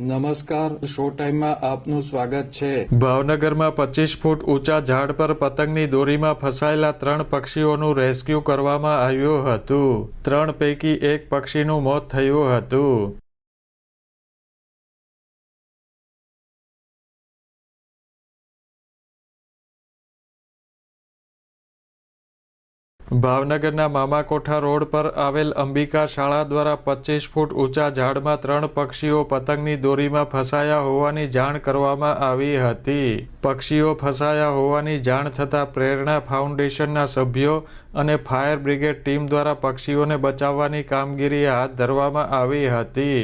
નમસ્કાર, શો ટાઈમમાં આપનું સ્વાગત છે. ભાવનગરમાં પચીસ ફૂટ ઊંચા ઝાડ પર પતંગની દોરીમાં ફસાયેલા ત્રણ પક્ષીઓનું રેસ્ક્યુ કરવામાં આવ્યું હતું. ત્રણ પૈકી એક પક્ષીનું મોત થયું હતું. ભાવનગરના મામાકોઠા રોડ પર આવેલ અંબિકા શાળા દ્વારા પચીસ ફૂટ ઊંચા ઝાડમાં ત્રણ પક્ષીઓ પતંગની દોરીમાં ફસાયા હોવાની જાણ કરવામાં આવી હતી. પક્ષીઓ ફસાયા હોવાની જાણ થતાં પ્રેરણા ફાઉન્ડેશનના સભ્યો અને ફાયર બ્રિગેડ ટીમ દ્વારા પક્ષીઓને બચાવવાની કામગીરી હાથ ધરવામાં આવી હતી.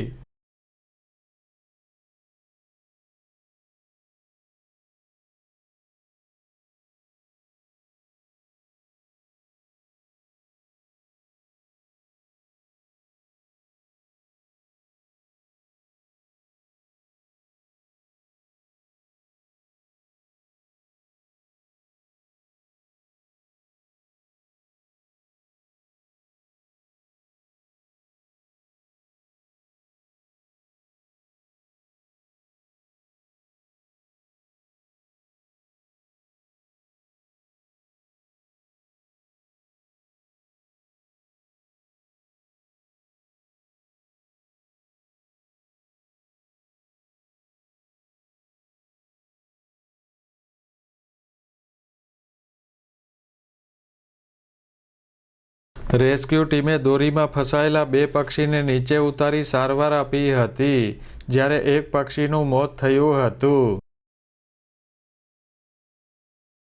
રેસ્ક્યુ ટીમે દોરીમાં ફસાયેલા બે પક્ષીને નીચે ઉતારી સારવાર આપી હતી, જ્યારે એક પક્ષીનું મોત થયું હતું.